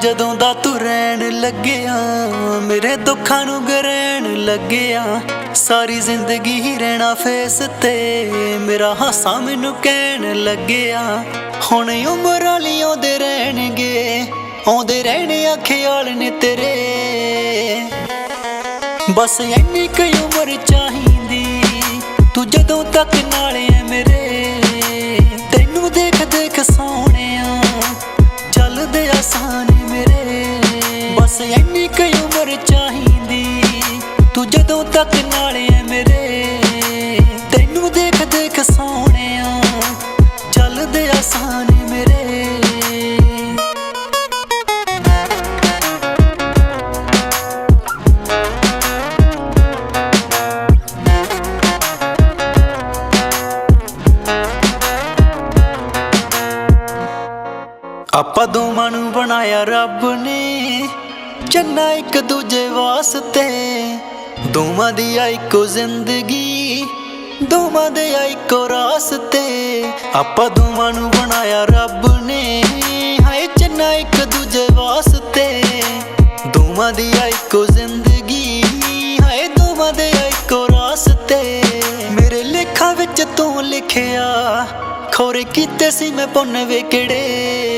ਜਦੋਂ ਦਾ ਤੂੰ ਰਹਿਣ ਲੱਗਿਆ, ਮੇਰੇ ਦੁੱਖਾਂ ਨੂੰ ਗਰੈਣ ਲੱਗਿਆ। ਸਾਰੀ ਜ਼ਿੰਦਗੀ ਹੀ ਰਹਿਣਾ ਫੇਸ ਤੇ, ਮੇਰਾ ਹਾਸਾ ਮੈਨੂੰ ਕਹਿਣ ਲੱਗਿਆ। ਹੁਣ ਉਮਰ ਵਾਲੀ ਆਉਂਦੇ ਰਹਿਣਗੇ, ਆਉਂਦੇ ਰਹਿਣੇ ਆ ਖਿਆਲ ਨੇ ਤੇਰੇ। ਬਸ ਇੰਨੀ ਕੁ ਉਮਰ ਚਾਹੀਦੀ, ਤੂੰ ਜਦੋਂ ਤੱਕ ਨਾਲੇ ਕੁ ਚਾਹੀਦੀ। ਤੂੰ ਜਦੋਂ ਤੱਕ ਨਾਲ ਐ ਮੇਰੇ, ਤੈਨੂੰ ਦੇਖ ਦੇਖ ਸੋਹਣਿਆ ਚੱਲਦੇ ਆਸਾਨ ਮੇਰੇ। ਆਪਾਂ ਦੋਵਾਂ ਨੂੰ ਬਣਾਇਆ ਰੱਬ ਨੇ। ਚੰਨਾ ਇੱਕ ਦੂਜੇ ਵਾਸਤੇ। ਦੋਵਾਂ ਦੀ ਆ ਇੱਕੋ ਜ਼ਿੰਦਗੀ, ਦੋਵਾਂ ਦੇ ਆ ਇੱਕੋ ਰਾਸਤੇ। ਆਪਾਂ ਦੋਵਾਂ ਨੂੰ ਬਣਾਇਆ ਰੱਬ ਨੇ। ਹਾਏ ਚੰਨਾ ਇੱਕ ਦੂਜੇ ਵਾਸਤੇ। ਦੋਵਾਂ ਦੀ ਆ ਇੱਕੋ ਜ਼ਿੰਦਗੀ, ਹਾਏ ਦੋਵਾਂ ਦੇ ਆ ਇੱਕੋ ਰਾਸਤੇ। ਮੇਰੇ ਲੇਖਾਂ ਵਿੱਚ ਤੂੰ ਲਿਖਿਆ, ਖੋਰੇ ਕੀਤੇ ਸੀ ਮੈਂ ਪੁੰਨ ਵੇ ਕਿਹੜੇ।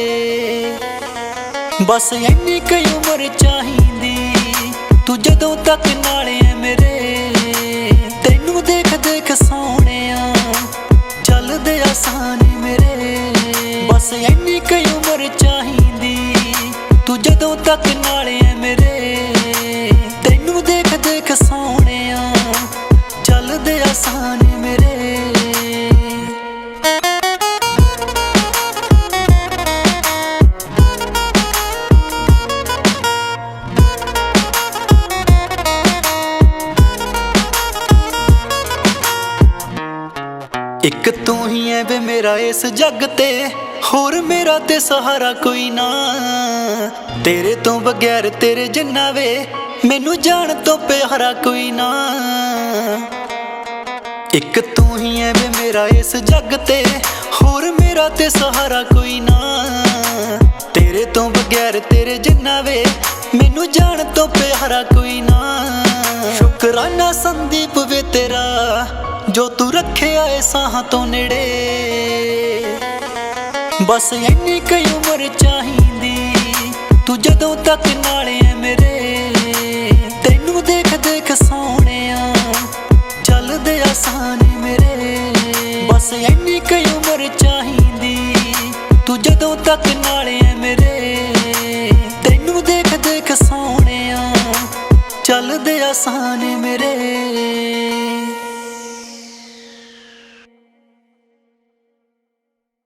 ਬਸ ਇੰਨੀ ਕੁ ਉਮਰ ਚਾਹੀਦੀ। ਤੂੰ ਜਦੋਂ ਤੱਕ ਨਾਲ ਐ ਮੇਰੇ, ਤੈਨੂੰ ਦੇਖ ਦੇਖ ਸੋਹਣਿਆ। ਚੱਲਦੇ ਆਸਾਨ ਮੇਰੇ। ਬਸ ਇੰਨੀ ਕਈ ਉਮਰ ਚਾਹੀਦੀ। ਤੂੰ ਜਦੋਂ ਤੱਕ ਨਾਲ ਐ ਮੇਰੇ, ਤੈਨੂੰ ਦੇਖ ਦੇਖ ਸੋਹਣਿਆ। ਤੂੰ ਹੀ ਐ ਵੇ ਮੇਰਾ ਇਸ ਜੱਗ ਤੇ, ਹੋਰ ਮੇਰਾ ਤੇ ਸਹਾਰਾ ਕੋਈ ਨਾ। ਤੇਰੇ ਤੋਂ ਬਗੈਰ ਤੇਰੇ ਜਿੰਨਾ ਵੇ, ਮੈਨੂੰ ਜਾਣ ਤੋਂ ਪਿਆਰਾ ਕੋਈ ਨਾ। ਇੱਕ ਤੂੰ ਹੀ ਐ ਵੇ ਮੇਰਾ ਇਸ ਜੱਗ ਤੇ, ਹੋਰ ਮੇਰਾ ਤੇ ਸਹਾਰਾ ਕੋਈ ਨਾ। ਤੇਰੇ ਤੋਂ ਬਗੈਰ ਤੇਰੇ ਜਿੰਨਾ ਵੇ, ਮੈਨੂੰ ਜਾਣ ਤੋਂ ਪਿਆਰਾ ਕੋਈ ਨਾ। ਸ਼ੁਕਰਾਨਾ ਸੰਦੀਪ ਵੇ ਤੇਰਾ ਜੋ ਤੂੰ ਰੱਖਿਆ ਏ ਸਾਹਾਂ ਤੋਂ ਨੇੜੇ। ਬਸ ਇੰਨੀ ਕੁ ਉਮਰ ਚਾਹੀਦੀ, ਤੂੰ ਜਦੋਂ ਤੱਕ ਨਾਲ ਐ ਮੇਰੇ। ਤੈਨੂੰ ਦੇਖ ਦੇਖ ਸੋਹਣਿਆ ਚੱਲਦੇ ਆਸਾਨ ਮੇਰੇ। ਬਸ ਇੰਨੀ ਕਈ ਉਮਰ ਚਾਹੀਦੀ, ਤੂੰ ਜਦੋਂ ਤੱਕ ਨਾਲ ਐ ਮੇਰੇ। ਤੈਨੂੰ ਦੇਖ ਦੇਖ ਸੋਹਣਿਆ ਚੱਲਦੇ ਆਸਾਨ ਮੇਰੇ।